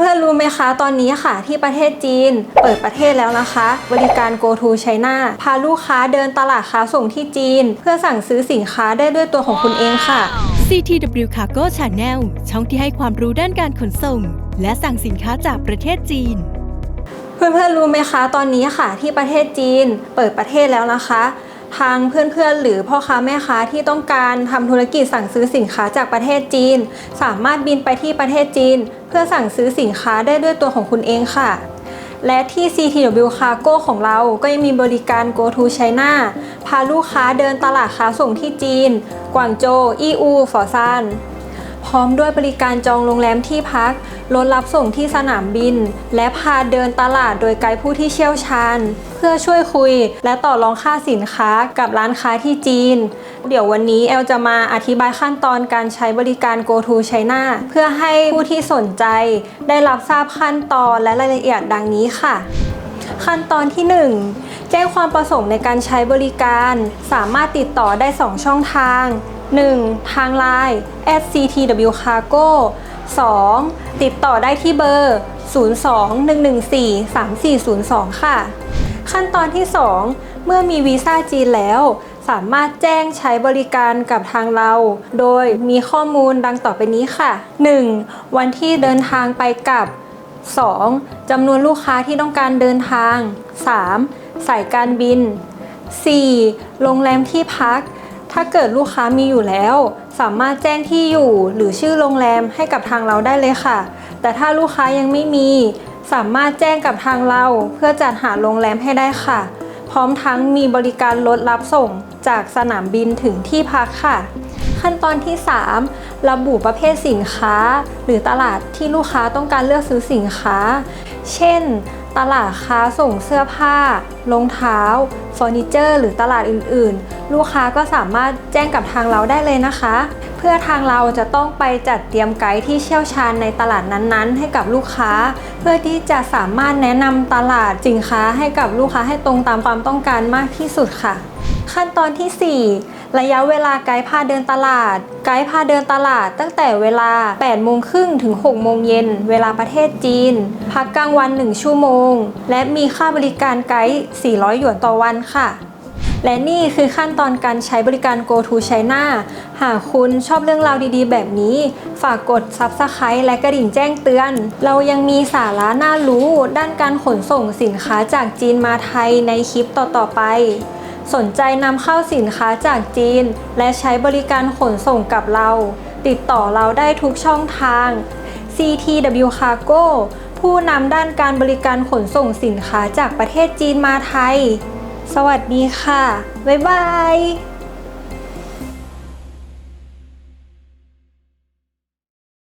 เพื่อนๆ รู้ไหมคะ ตอนนี้ค่ะ ที่ประเทศจีน เปิดประเทศแล้วนะคะ บริการ Go to China พาลูกค้าเดินตลาดค้าส่งที่จีน เพื่อสั่งซื้อสินค้าได้ด้วยตัวของคุณเองค่ะ CTW Cargo Channel ช่องที่ให้ความรู้ด้านการขนส่ง และสั่งสินค้าจากประเทศจีน เพื่อนๆ รู้ไหมคะ ตอนนี้ค่ะ ที่ประเทศจีน เปิดประเทศแล้วนะคะ ทางเพื่อนๆ หรือพ่อค้าแม่ค้าที่ต้องการทำธุรกิจสั่งซื้อสินค้าจากประเทศจีน สามารถบินไปที่ประเทศจีน เพื่อสั่งซื้อสินค้าได้ด้วยตัวของคุณเองค่ะ และที่ CTW Cargo ของเราก็ยังมีบริการ Go to China พาลูกค้าเดินตลาดค้าส่งที่จีน กวางโจวอีอู ฝอซาน ร้อมด้วยบริการจองโรงแรมที่พัก รถรับส่งที่สนามบิน และพาเดินตลาดโดยไกด์ผู้ที่เชี่ยวชาญ เพื่อช่วยคุย และต่อรองค่าสินค้ากับร้านค้าที่จีน เดี๋ยววันนี้แอลจะมาอธิบายขั้นตอนการใช้บริการ Go to China เพื่อให้ผู้ที่สนใจ ได้รับทราบขั้นตอนและรายละเอียดดังนี้ค่ะ ขั้นตอนที่ 1 แจ้งความประสงค์ในการใช้บริการ สามารถติดต่อได้ 2 ช่องทาง 1. ทาง Line @ctwcargo 2. ติดต่อได้ที่เบอร์ 02-114-3402 ค่ะ ขั้นตอนที่ 2 เมื่อมีวีซ่าจีนแล้ว สามารถแจ้งใช้บริการกับทางเรา โดยมีข้อมูลดังต่อไปนี้ค่ะ 1. วันที่เดินทางไปกลับ 2. จำนวนลูกค้าที่ต้องการเดินทาง 3. สายการบิน 4. โรงแรมที่พัก ถ้าเกิดลูกค้ามีอยู่แล้ว สามารถแจ้งที่อยู่หรือชื่อโรงแรมให้กับทางเราได้เลยค่ะ แต่ถ้าลูกค้ายังไม่มี สามารถแจ้งกับทางเราเพื่อจัดหาโรงแรมให้ได้ค่ะ พร้อมทั้งมีบริการรถรับส่งจากสนามบินถึงที่พักค่ะ ขั้นตอนที่ 3 ระบุประเภทสินค้า หรือตลาดที่ลูกค้าต้องการเลือกซื้อสินค้า เช่น ตลาดค้าส่งเสื้อผ้ารองเท้าเฟอร์นิเจอร์ หรือตลาดอื่นๆ ลูกค้าก็สามารถแจ้งกับทางเราได้เลยนะคะ เพื่อทางเราจะต้องไปจัดเตรียมไกด์ที่เชี่ยวชาญในตลาดนั้นๆ ให้กับลูกค้า เพื่อที่จะสามารถแนะนำตลาดสินค้าให้กับลูกค้าให้ตรงตามความต้องการมากที่สุดค่ะ ขั้นตอนที่ 4 ระยะเวลาไกด์พาเดินตลาด ไกด์พาเดินตลาดตั้งแต่เวลา8โมงครึ่งถึง6โมงเย็นเวลาประเทศจีน พักกลางวัน 1 ชั่วโมง และมีค่าบริการไกด์ 400 หยวนต่อวันค่ะและนี่คือขั้นตอนการใช้บริการ Go to China หากคุณชอบเรื่องราวดีๆ แบบนี้ ฝากกด Subscribe และกระดิ่งแจ้งเตือน เรายังมีสาระน่ารู้ด้านการขนส่งสินค้าจากจีนมาไทยในคลิปต่อๆไป สนใจนำเข้าสินค้าจากจีน และใช้บริการขนส่งกับเรา ติดต่อเราได้ทุกช่องทาง CTW Cargo ผู้นำด้านการบริการขนส่งสินค้าจากประเทศจีนมาไทย สวัสดีค่ะ บ๊ายบาย